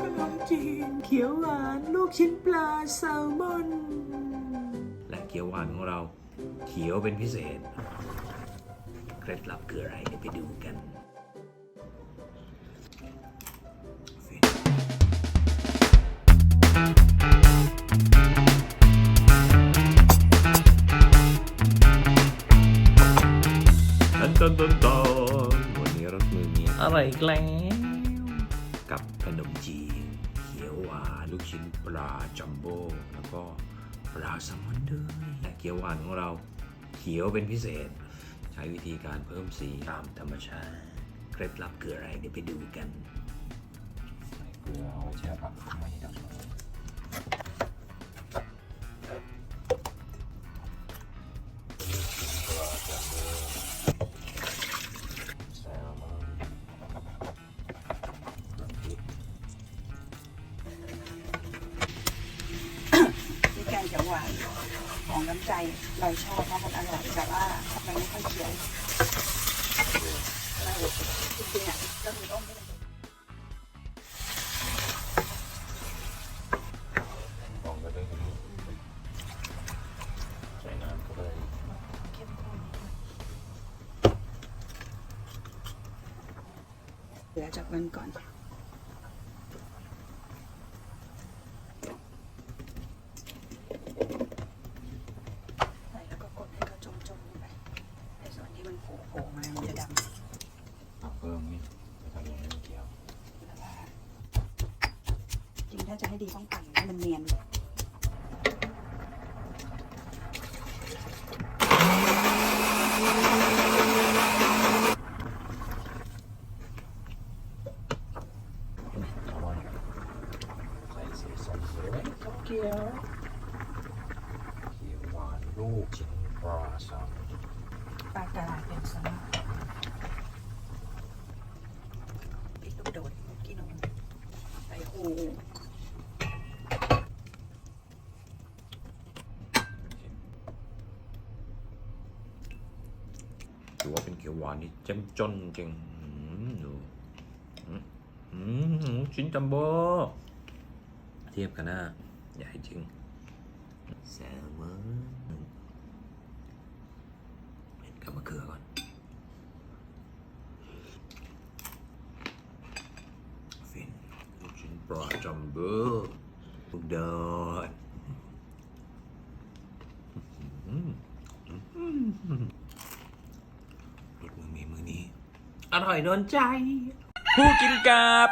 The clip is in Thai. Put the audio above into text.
ขนมจีน เขียวหวานลูกชิ้นปลาแซลมอน และเขียวหวานของเราเขียวเป็นพิเศษ เคล็ดลับคืออะไรเดี๋ยวไปดูกันตันตันตันวันนี้รสมือมีอะไรอีกแล้ว กับขนมจีนเขียวหวานลูกชิ้นปลาจัมโบ้แล้วก็ปลาแซลมอนด้วยและเขียวหวานของเราเขียวเป็นพิเศษ ใช้วิธีการเพิ่มสีตามธรรมชาติ เคล็ดลับคืออะไรเดี๋ยวไปดูกันใส่เกลือ ขียวหวานของน้ำใจเราชอบเพราะมันอร่อยแต่ว่ามันไม่ค่อยเขียวเราจริงๆอะก็คือต้มให้มันลองไปเลยใส่น้ำเข้าไปเข้มข้นเหลือจากวันก่อน ใส่แล้วก็กดให้เขาจมๆลงไปในส่วนที่มันโผล่ๆมามันจะดำ เอาเพิ่มนี่ไม่ทำอย่างนี้ไม่เกี่ยวจริงถ้าจะให้ดีต้องปั่นให้มันเนียนแซลมอนใส่สีส้มสวยเกี๊ยวเขียวหวานลูกชิ้นปลาแซลมอนปลากระไรเป็นสลัดพ ริกลูกโดดกี่หนูใส่หูถือว่าเป็นเขียวหวานที่เจ้มจนจริงดูอืมอืมชิ้นจัมโบ้เทียบกันนะใหญ่จริงแซลมอนเห็นกับมะเขือก่อนลูกชิ้ จัมบ้ลูดดอืมอืมรถมือมีมือนี้ อร่อยโดนใจ ผู้กินกับ